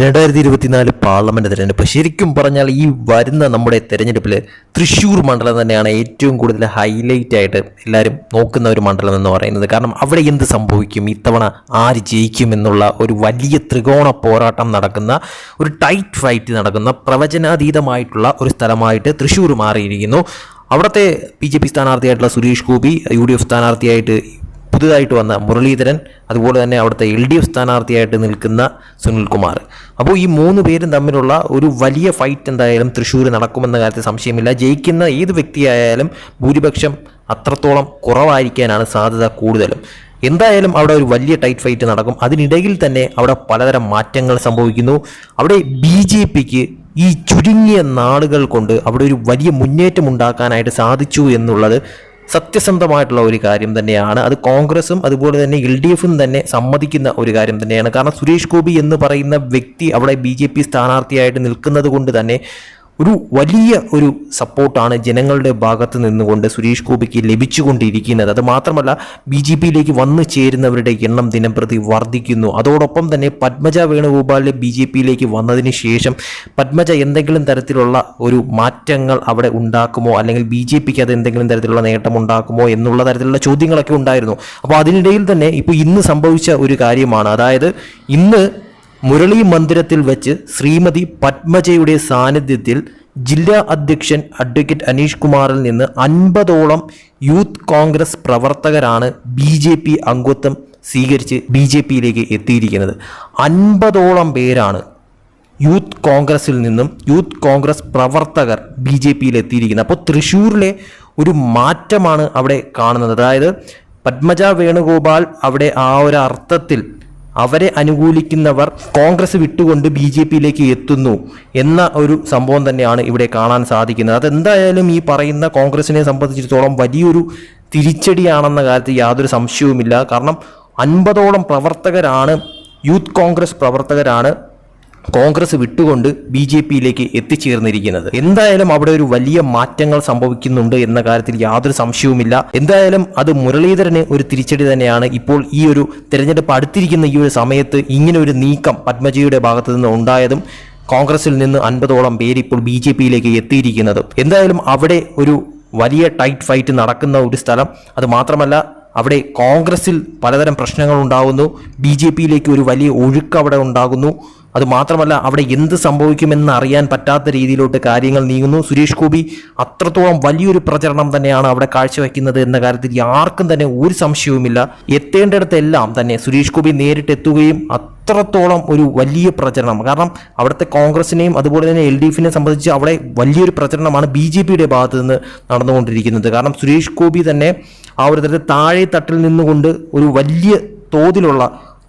രണ്ടായിരത്തി ഇരുപത്തിനാല് പാർലമെന്റ് തിരഞ്ഞെടുപ്പ്. ശരിക്കും പറഞ്ഞാൽ ഈ വരുന്ന നമ്മുടെ തിരഞ്ഞെടുപ്പിൽ തൃശ്ശൂർ മണ്ഡലം തന്നെയാണ് ഏറ്റവും കൂടുതൽ ഹൈലൈറ്റ് ആയിട്ട് എല്ലാവരും നോക്കുന്ന ഒരു മണ്ഡലം എന്ന് പറയുന്നത്. കാരണം അവിടെ എന്ത് സംഭവിക്കും? ഇത്തവണ ആര് ജയിക്കും എന്നുള്ള ഒരു വലിയ ത്രികോണ പോരാട്ടം നടക്കുന്ന ഒരു ടൈറ്റ് ഫൈറ്റ് നടക്കുന്ന പ്രവചനാതീതമായിട്ടുള്ള ഒരു സ്ഥലമായിട്ട് തൃശ്ശൂർ മാറിയിരിക്കുന്നു. അവിടുത്തെ B J P സ്ഥാനാർത്ഥിയായിട്ടുള്ള Suresh Gopi U D F സ്ഥാനാർത്ഥിയായിട്ട് പുതുതായിട്ട് വന്ന മുരളീധരൻ അതുപോലെ തന്നെ അവിടുത്തെ എൽ ഡി എഫ് സ്ഥാനാർത്ഥിയായിട്ട് നിൽക്കുന്ന സുനിൽകുമാർ. അപ്പോൾ ഈ മൂന്ന് പേരും തമ്മിലുള്ള ഒരു വലിയ ഫൈറ്റ് എന്തായാലും തൃശ്ശൂർ നടക്കുമെന്ന കാര്യത്തിൽ സംശയമില്ല. ജയിക്കുന്ന ഏത് വ്യക്തിയായാലും ഭൂരിപക്ഷം അത്രത്തോളം കുറവായിരിക്കാനാണ് സാധ്യത കൂടുതലും. എന്തായാലും അവിടെ ഒരു വലിയ ടൈറ്റ് ഫൈറ്റ് നടക്കും. അതിനിടയിൽ തന്നെ അവിടെ പലതരം മാറ്റങ്ങൾ സംഭവിക്കുന്നു. അവിടെ ബി ജെ പിക്ക് ഈ ചുരുങ്ങിയ നാളുകൾ കൊണ്ട് അവിടെ ഒരു വലിയ മുന്നേറ്റം ഉണ്ടാക്കാനായിട്ട് സാധിച്ചു എന്നുള്ളത് സത്യസന്ധമായിട്ടുള്ള ഒരു കാര്യം തന്നെയാണ്. അത് കോൺഗ്രസും അതുപോലെ തന്നെ എൽ ഡി എഫും തന്നെ സമ്മതിക്കുന്ന ഒരു കാര്യം തന്നെയാണ്. കാരണം സുരേഷ് ഗോപി എന്ന് പറയുന്ന വ്യക്തി അവിടെ ബി ജെ പി സ്ഥാനാർത്ഥിയായിട്ട് നിൽക്കുന്നത് കൊണ്ട് തന്നെ ഒരു വലിയ ഒരു സപ്പോർട്ടാണ് ജനങ്ങളുടെ ഭാഗത്ത് നിന്നുകൊണ്ട് സുരേഷ് ഗോപിക്ക് ലഭിച്ചുകൊണ്ടിരിക്കുന്നത്. അത് മാത്രമല്ല ബി ജെ പിയിലേക്ക് വന്നു ചേരുന്നവരുടെ എണ്ണം ദിനംപ്രതി വർദ്ധിക്കുന്നു. അതോടൊപ്പം തന്നെ പത്മജ വേണുഗോപാലിനെ ബി ജെ പിയിലേക്ക് വന്നതിന് ശേഷം പത്മജ എന്തെങ്കിലും തരത്തിലുള്ള ഒരു മാറ്റങ്ങൾ അവിടെ ഉണ്ടാക്കുമോ? അല്ലെങ്കിൽ ബി ജെ പിക്ക് അത് എന്തെങ്കിലും തരത്തിലുള്ള നേട്ടം ഉണ്ടാക്കുമോ എന്നുള്ള തരത്തിലുള്ള ചോദ്യങ്ങളൊക്കെ ഉണ്ടായിരുന്നു. അപ്പോൾ അതിനിടയിൽ തന്നെ ഇപ്പോൾ ഇന്ന് സംഭവിച്ച ഒരു കാര്യമാണ്. അതായത് ഇന്ന് മുരളി മന്ദിരത്തിൽ വെച്ച് ശ്രീമതി പത്മജയുടെ സാന്നിധ്യത്തിൽ ജില്ലാ അധ്യക്ഷൻ അഡ്വക്കേറ്റ് അനീഷ് കുമാറിൽ നിന്ന് അൻപതോളം യൂത്ത് കോൺഗ്രസ് പ്രവർത്തകരാണ് ബി ജെ പി അംഗത്വം സ്വീകരിച്ച് ബി ജെ പിയിലേക്ക് എത്തിയിരിക്കുന്നത്. അൻപതോളം പേരാണ് യൂത്ത് കോൺഗ്രസിൽ നിന്നും യൂത്ത് കോൺഗ്രസ് പ്രവർത്തകർ ബി ജെ പിയിൽ എത്തിയിരിക്കുന്നത്. അപ്പോൾ തൃശ്ശൂരിലെ ഒരു മാറ്റമാണ് അവിടെ കാണുന്നത്. അതായത് പത്മജ വേണുഗോപാൽ അവിടെ ആ ഒരു അർത്ഥത്തിൽ അവരെ അനുകൂലിക്കുന്നവർ കോൺഗ്രസ് വിട്ടുകൊണ്ട് ബി ജെ പിയിലേക്ക് എത്തുന്നു എന്ന ഒരു സംഭവം തന്നെയാണ് ഇവിടെ കാണാൻ സാധിക്കുന്നത്. അതെന്തായാലും ഈ പറയുന്ന കോൺഗ്രസിനെ സംബന്ധിച്ചിടത്തോളം വലിയൊരു തിരിച്ചടിയാണെന്ന കാര്യത്തിൽ യാതൊരു സംശയവുമില്ല. കാരണം അൻപതോളം പ്രവർത്തകരാണ് യൂത്ത് കോൺഗ്രസ് പ്രവർത്തകരാണ് കോൺഗ്രസ് വിട്ടുകൊണ്ട് ബി ജെ പിയിലേക്ക് എത്തിച്ചേർന്നിരിക്കുന്നത്. എന്തായാലും അവിടെ ഒരു വലിയ മാറ്റങ്ങൾ സംഭവിക്കുന്നുണ്ട് എന്ന കാര്യത്തിൽ യാതൊരു സംശയവുമില്ല. എന്തായാലും അത് മുരളീധരന് ഒരു തിരിച്ചടി തന്നെയാണ്. ഇപ്പോൾ ഈ ഒരു തെരഞ്ഞെടുപ്പ് അടുത്തിരിക്കുന്ന ഈ ഒരു സമയത്ത് ഇങ്ങനെ ഒരു നീക്കം പത്മജിയുടെ ഭാഗത്തു നിന്ന് ഉണ്ടായതും കോൺഗ്രസിൽ നിന്ന് അൻപതോളം പേര് ഇപ്പോൾ ബി ജെ പിയിലേക്ക് എത്തിയിരിക്കുന്നത്. എന്തായാലും അവിടെ ഒരു വലിയ ടൈറ്റ് ഫൈറ്റ് നടക്കുന്ന ഒരു സ്ഥലം. അത് മാത്രമല്ല അവിടെ കോൺഗ്രസിൽ പലതരം പ്രശ്നങ്ങൾ ഉണ്ടാകുന്നു. ബി ജെ പിയിലേക്ക് ഒരു വലിയ ഒഴുക്ക് അവിടെ ഉണ്ടാകുന്നു. അത് മാത്രമല്ല അവിടെ എന്ത് സംഭവിക്കുമെന്ന് അറിയാൻ പറ്റാത്ത രീതിയിലോട്ട് കാര്യങ്ങൾ നീങ്ങുന്നു. സുരേഷ് ഗോപി അത്രത്തോളം വലിയൊരു പ്രചരണം തന്നെയാണ് അവിടെ കാഴ്ചവെക്കുന്നത് എന്ന കാര്യത്തിൽ ആർക്കും തന്നെ ഒരു സംശയവുമില്ല. എത്തേണ്ടിടത്തെല്ലാം തന്നെ സുരേഷ് ഗോപി നേരിട്ടെത്തുകയും അത്രത്തോളം ഒരു വലിയ പ്രചരണം. കാരണം അവിടുത്തെ കോൺഗ്രസിനെയും അതുപോലെ തന്നെ എൽ ഡി എഫിനെ സംബന്ധിച്ച് അവിടെ വലിയൊരു പ്രചരണമാണ് ബി ജെ പിയുടെ ഭാഗത്ത് നിന്ന് നടന്നുകൊണ്ടിരിക്കുന്നത്. കാരണം സുരേഷ് ഗോപി തന്നെ ആ ഒരു തരത്തിൽ താഴെ തട്ടിൽ നിന്നുകൊണ്ട് ഒരു വലിയ തോതിലുള്ള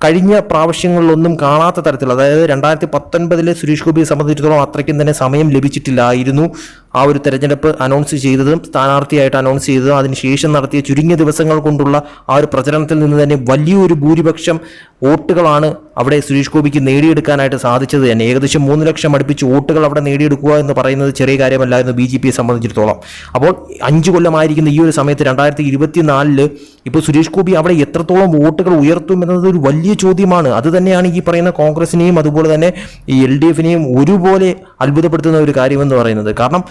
കഴിഞ്ഞ പ്രാവശ്യങ്ങളിലൊന്നും കാണാത്ത തരത്തിൽ അതായത് രണ്ടായിരത്തി പത്തൊൻപതിലെ സുരേഷ് ഗോപിയെ സംബന്ധിച്ചിടത്തോളം അത്രയ്ക്കും തന്നെ സമയം ലഭിച്ചിട്ടില്ലായിരുന്നു. ആ ഒരു തെരഞ്ഞെടുപ്പ് അനൗൺസ് ചെയ്തതും സ്ഥാനാർത്ഥിയായിട്ട് അനൗൺസ് ചെയ്തതും അതിനുശേഷം നടത്തിയ ചുരുങ്ങിയ ദിവസങ്ങൾ കൊണ്ടുള്ള ആ ഒരു പ്രചരണത്തിൽ നിന്ന് തന്നെ വലിയൊരു ഭൂരിപക്ഷം വോട്ടുകളാണ് അവിടെ സുരേഷ് ഗോപിക്ക് നേടിയെടുക്കാനായിട്ട് സാധിച്ചത് തന്നെ. ഏകദേശം മൂന്ന് ലക്ഷം അടുപ്പിച്ച് വോട്ടുകൾ അവിടെ നേടിയെടുക്കുക എന്ന് പറയുന്നത് ചെറിയ കാര്യമല്ലായിരുന്നു ബി ജെ പിയെ സംബന്ധിച്ചിടത്തോളം. അപ്പോൾ അഞ്ച് കൊല്ലമായിരിക്കുന്ന ഈ ഒരു സമയത്ത് രണ്ടായിരത്തി ഇരുപത്തിനാലിൽ ഇപ്പോൾ സുരേഷ് ഗോപി അവിടെ എത്രത്തോളം വോട്ടുകൾ ഉയർത്തും എന്നത് ഒരു വലിയ ചോദ്യമാണ്. അത് തന്നെയാണ് ഈ പറയുന്ന കോൺഗ്രസിനെയും അതുപോലെ തന്നെ ഈ എൽ ഡി എഫിനെയും ഒരുപോലെ അത്ഭുതപ്പെടുത്തുന്ന ഒരു കാര്യമെന്ന് പറയുന്നത്. കാരണം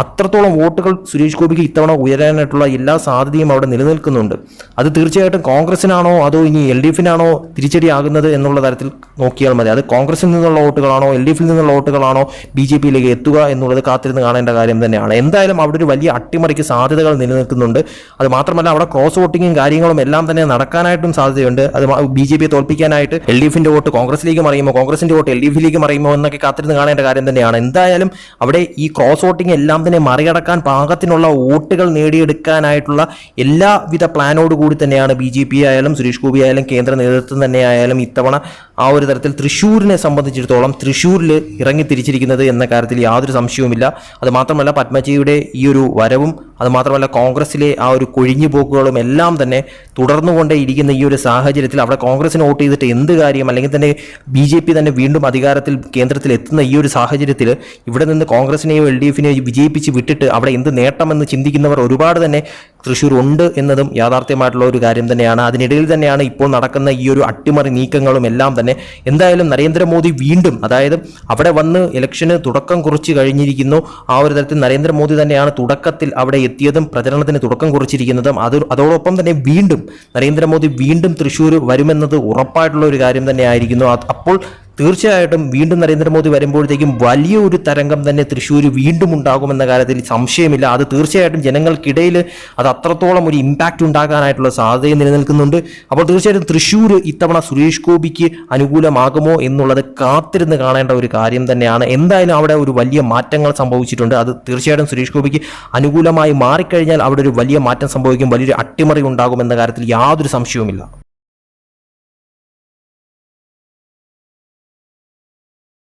അത്രത്തോളം വോട്ടുകൾ സുരേഷ് ഗോപിക്ക് ഇത്തവണ ഉയരാനായിട്ടുള്ള എല്ലാ സാധ്യതയും അവിടെ നിലനിൽക്കുന്നുണ്ട്. അത് തീർച്ചയായിട്ടും കോൺഗ്രസിനാണോ അതോ ഇനി എൽ ഡി എഫിനാണോ തിരിച്ചടിയാകുന്നത് എന്നുള്ള തരത്തിൽ നോക്കിയാൽ മതി. അത് കോൺഗ്രസിൽ നിന്നുള്ള വോട്ടുകളാണോ എൽ ഡി എഫിൽ നിന്നുള്ള വോട്ടുകളാണോ ബി ജെ പിയിലേക്ക് എത്തുക എന്നുള്ളത് കാത്തിരുന്ന് കാണേണ്ട കാര്യം തന്നെയാണ്. എന്തായാലും അവിടെ ഒരു വലിയ അട്ടിമറിക്ക് സാധ്യതകൾ നിലനിൽക്കുന്നുണ്ട്. അത് മാത്രമല്ല അവിടെ ക്രോസ് വോട്ടിങ്ങും കാര്യങ്ങളും എല്ലാം തന്നെ നടക്കാനായിട്ടും സാധ്യതയുണ്ട്. അത് ബി ജെ പിയെ തോൽപ്പിക്കാനായിട്ട് എൽ ഡി എഫിന്റെ വോട്ട് കോൺഗ്രസിലേക്ക് മറിയുമോ കോൺഗ്രസിന്റെ വോട്ട് എൽ ഡി എഫിലേക്ക് മറിയുമോ എന്നൊക്കെ കാത്തിരുന്ന് കാണേണ്ട കാര്യം തന്നെയാണ്. എന്തായാലും അവിടെ ഈ ക്രോസ് വോട്ടിംഗ് എല്ലാം തന്നെ മറികടക്കാൻ പാകത്തിനുള്ള വോട്ടുകൾ നേടിയെടുക്കാനായിട്ടുള്ള എല്ലാവിധ പ്ലാനോട് കൂടി തന്നെയാണ് ബി ജെ പി ആയാലും സുരേഷ് ഗോപി ആയാലും കേന്ദ്ര നേതൃത്വം തന്നെ ആയാലും ഇത്തവണ ആ ഒരു തരത്തിൽ തൃശ്ശൂരിനെ സംബന്ധിച്ചിടത്തോളം തൃശ്ശൂരിൽ ഇറങ്ങി തിരിച്ചിരിക്കുന്നത് എന്ന കാര്യത്തിൽ യാതൊരു സംശയവുമില്ല. അത് മാത്രമല്ല പത്മജിയുടെ ഈ ഒരു വരവും അതുമാത്രമല്ല കോൺഗ്രസിലെ ആ ഒരു കൊഴിഞ്ഞു പോക്കുകളും എല്ലാം തന്നെ തുടർന്നുകൊണ്ടേ ഇരിക്കുന്ന ഈ ഒരു സാഹചര്യത്തിൽ അവിടെ കോൺഗ്രസിന് വോട്ട് ചെയ്തിട്ട് എന്ത് കാര്യം? അല്ലെങ്കിൽ തന്നെ ബി ജെ പി തന്നെ വീണ്ടും അധികാരത്തിൽ കേന്ദ്രത്തിൽ എത്തുന്ന ഈ ഒരു സാഹചര്യത്തിൽ ഇവിടെ നിന്ന് കോൺഗ്രസിനെയോ എൽ ഡി എഫിനെയോ വിജയിപ്പിച്ച് വിട്ടിട്ട് അവിടെ എന്ത് നേട്ടമെന്ന് ചിന്തിക്കുന്നവർ ഒരുപാട് തന്നെ തൃശ്ശൂർ ഉണ്ട് എന്നതും യാഥാർത്ഥ്യമായിട്ടുള്ള ഒരു കാര്യം തന്നെയാണ്. അതിനിടയിൽ തന്നെയാണ് ഇപ്പോൾ നടക്കുന്ന ഈ ഒരു അട്ടിമറി നീക്കങ്ങളും എല്ലാം തന്നെ. എന്തായാലും നരേന്ദ്രമോദി വീണ്ടും അതായത് അവിടെ വന്ന് ഇലക്ഷന് തുടക്കം കുറിച്ച് കഴിഞ്ഞിരിക്കുന്നു. ആ ഒരു തരത്തിൽ നരേന്ദ്രമോദി തന്നെയാണ് തുടക്കത്തിൽ അവിടെ എത്തിയതും പ്രചരണത്തിന് തുടക്കം കുറിച്ചിരിക്കുന്നതും. അത് അതോടൊപ്പം തന്നെ വീണ്ടും നരേന്ദ്രമോദി വീണ്ടും തൃശ്ശൂർ വരുമെന്നത് ഉറപ്പായിട്ടുള്ള ഒരു കാര്യം തന്നെ ആയിരിക്കുന്നു അപ്പോൾ തീർച്ചയായിട്ടും വീണ്ടും നരേന്ദ്രമോദി വരുമ്പോഴത്തേക്കും വലിയ ഒരു തരംഗം തന്നെ തൃശ്ശൂർ വീണ്ടും ഉണ്ടാകുമെന്ന കാര്യത്തിൽ സംശയമില്ല. അത് തീർച്ചയായിട്ടും ജനങ്ങൾക്കിടയിൽ അത് അത്രത്തോളം ഒരു ഇമ്പാക്റ്റ് ഉണ്ടാകാനായിട്ടുള്ള സാധ്യത നിലനിൽക്കുന്നുണ്ട്. അപ്പോൾ തീർച്ചയായിട്ടും തൃശ്ശൂർ ഇത്തവണ സുരേഷ് ഗോപിക്ക് അനുകൂലമാകുമോ എന്നുള്ളത് കാത്തിരുന്ന് കാണേണ്ട ഒരു കാര്യം തന്നെയാണ്. എന്തായാലും അവിടെ ഒരു വലിയ മാറ്റങ്ങൾ സംഭവിച്ചിട്ടുണ്ട്. അത് തീർച്ചയായിട്ടും സുരേഷ് ഗോപിക്ക് അനുകൂലമായി മാറിക്കഴിഞ്ഞാൽ അവിടെ ഒരു വലിയ മാറ്റം സംഭവിക്കും വലിയൊരു അട്ടിമറി ഉണ്ടാകുമെന്ന കാര്യത്തിൽ യാതൊരു സംശയവുമില്ല.